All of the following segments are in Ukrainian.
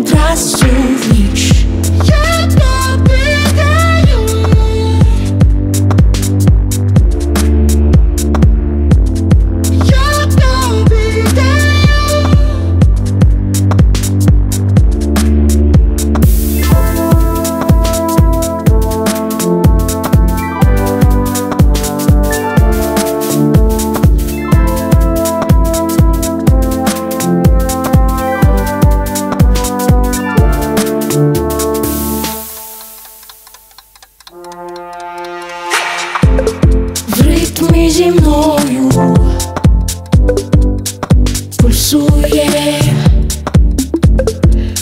лине ритмі зі мною пульсує,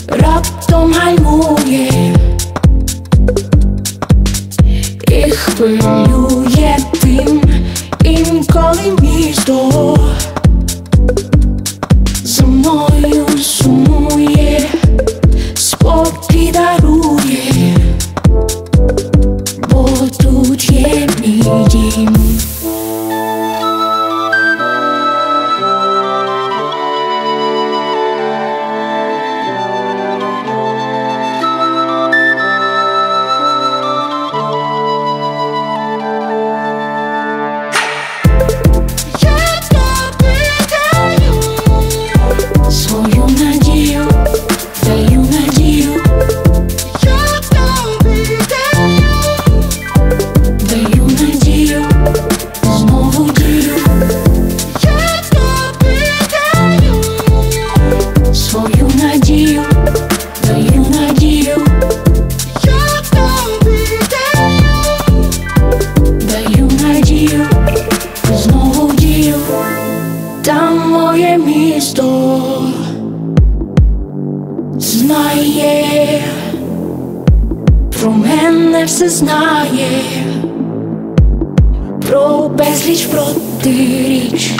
раптом гальмує. І хвилює Kimmy. Мене все знає, про безліч протиріч,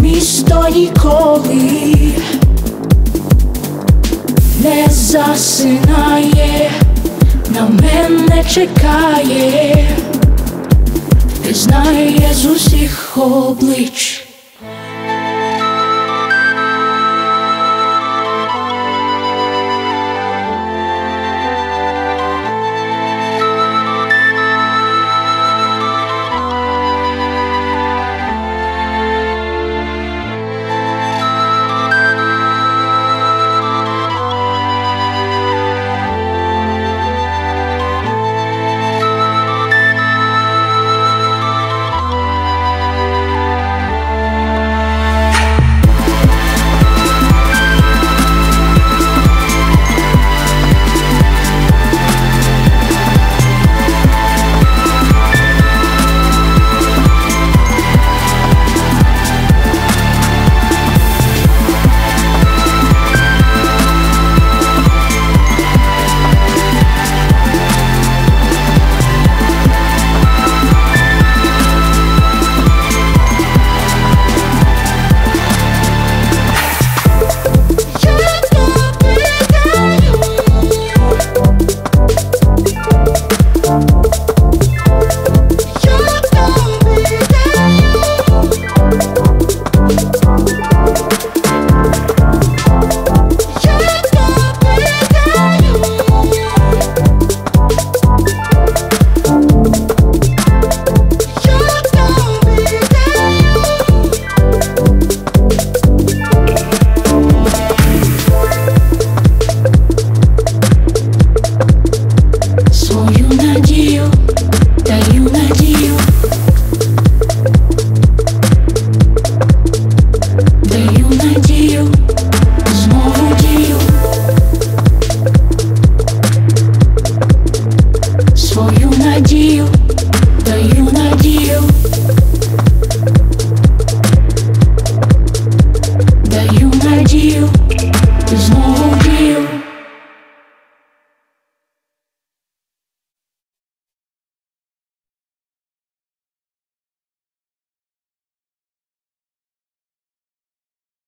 місто ніколи не засинає, на мене чекає, і знає з усіх облич.